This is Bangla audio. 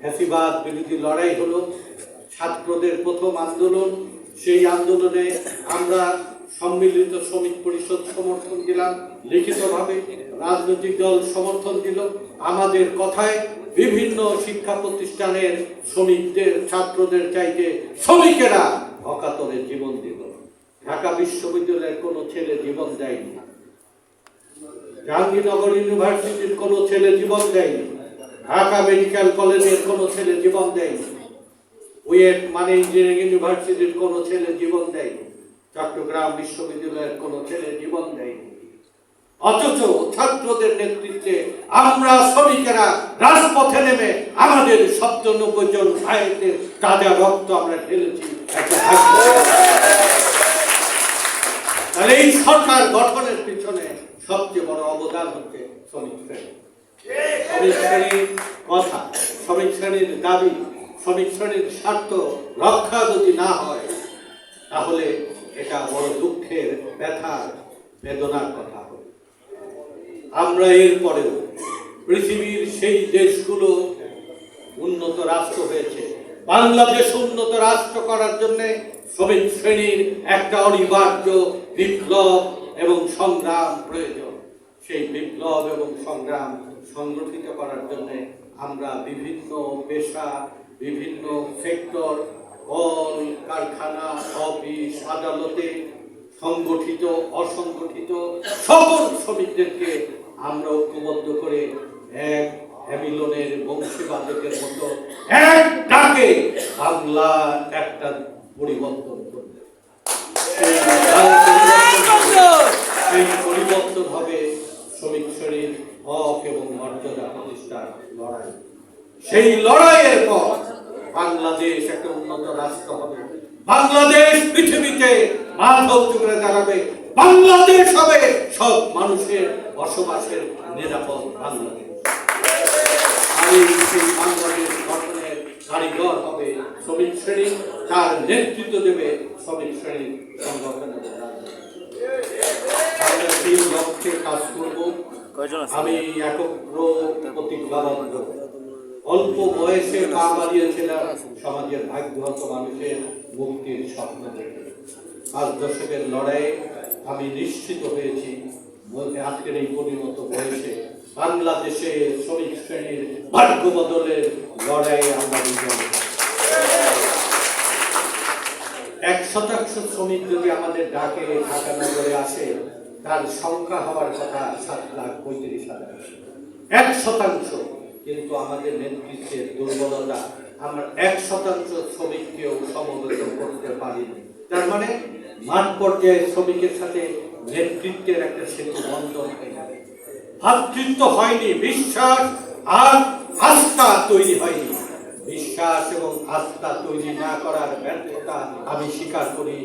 ফ্যাসিবাদ বিরোধী লড়াই হলো ছাত্রদের প্রথম আন্দোলন। সেই আন্দোলনে আমরা সম্মিলিত শ্রমিক পরিষদ সমর্থন দিলাম, লিখিতভাবে রাজনৈতিক দল সমর্থন দিল। আমাদের কথায় বিভিন্ন শিক্ষা প্রতিষ্ঠানের শ্রমিকদের, ছাত্রদের চাইতে শ্রমিকেরা অকাতরে জীবন দিল। ঢাকা বিশ্ববিদ্যালয়ের কোনো ছেলে জীবন দেয়নি। জাহাঙ্গীরনগর ইউনিভার্সিটির কোনো ছেলে জীবন দেয়নি। ঢাকা মেডিকেল কলেজের কোনো ছেলে জীবন দেয়নি। বুয়েট মানে ইঞ্জিনিয়ারিং ইউনিভার্সিটির কোনো ছেলে জীবন দেয়নি। চট্টগ্রাম বিশ্ববিদ্যালয়ের কোনো ছেলে জীবন দেয়নি। অথচ ছাত্রদের নেতৃত্বে আমরা শ্রমিকেরা রাজপথে নেমে আমাদের সপ্তানব্বই জন ভাইদের তাজা রক্ত আমরা ঢেলেছি তাহলে এই সরকার গঠনের পিছনে সবচেয়ে বড় অবদান হচ্ছে শ্রমিক শ্রেণি শ্রেণির কথা, শ্রমিক শ্রেণির দাবি, শ্রমিক শ্রেণির স্বার্থ রক্ষা যদি না হয়, তাহলে এটা বড় দুঃখের, ব্যথার, বেদনার কথা। আমরা এরপরেও পৃথিবীর সেই দেশগুলো উন্নত রাষ্ট্র হয়েছে। বাংলাদেশ উন্নত রাষ্ট্র করার জন্য শ্রমিক শ্রেণির একটা অনিবার্য বিপ্লব এবং সংগ্রাম প্রয়োজন। সেই বিপ্লব এবং সংগ্রাম সংগঠিত করার জন্য আমরা বিভিন্ন পেশা, বিভিন্ন সেক্টর কল কারখানা, অফিস, আদালতে সংগঠিত, অসংগঠিত সকল শ্রমিকদেরকে আমরা ঐক্যবদ্ধ করে এক হ্যামিলনের বংশীবাদকের মতো এক ডাকে বাংলা একটা পরিবর্তন করবে সেই পরিবর্তন- সেই পরিবর্তন হবে শ্রমিক শ্রেণির হক এবং মর্যাদা প্রতিষ্ঠার লড়াই সেই লড়াইয়ের পর বাংলাদেশ একটা উন্নত রাষ্ট্র হবে। বাংলাদেশ পৃথিবীতে মাধব যুগে দাঁড়াবে। বাংলাদেশ হবে সব মানুষের বসবাসের নিরাপদ বাংলাদেশ। সেই বাংলাদেশ গঠনের কারিগর হবে শ্রমিক শ্রেণি। তার নেতৃত্ব দেবে শ্রমিক শ্রেণির সংগঠনের আমরা সেই লক্ষ্যে কাজ করব। আমি প্রতিজ্ঞাবদ্ধ অল্প বয়সে পা বাড়িয়েছিলাম সমাজের ভাগ্যহত মানুষের মুক্তির স্বপ্ন দেখে। পাঁচ দশকের লড়াইয়ে আমি নিশ্চিত হয়েছি আজকের এই পরিণত বয়সে বাংলাদেশে শ্রমিক শ্রেণির ভাগ্য বদলের লড়াইয়ে আমরা বিজয়। এক শতাংশ শ্রমিক যদি আমাদের ডাকে ঢাকা নগরে আসে, তার সংখ্যা হওয়ার কথা সাত লাখ পঁয়ত্রিশ হাজার। এক শতাংশ কিন্তু আমাদের নেতৃত্বের দুর্বলতা আমরা এক শতাংশ শ্রমিককেও সমবেত করতে পারিনি। তার মানে মাঠ পর্যায়ে শ্রমিকের সাথে নেতৃত্বের একটা সেতু বন্ধন হয়ে যাবে ভাতৃত্ব হয়নি, বিশ্বাস আর আস্থা তৈরি হয়নি। বিশ্বাস এবং আস্থা তৈরি না করার ব্যর্থতা আমি স্বীকার করি।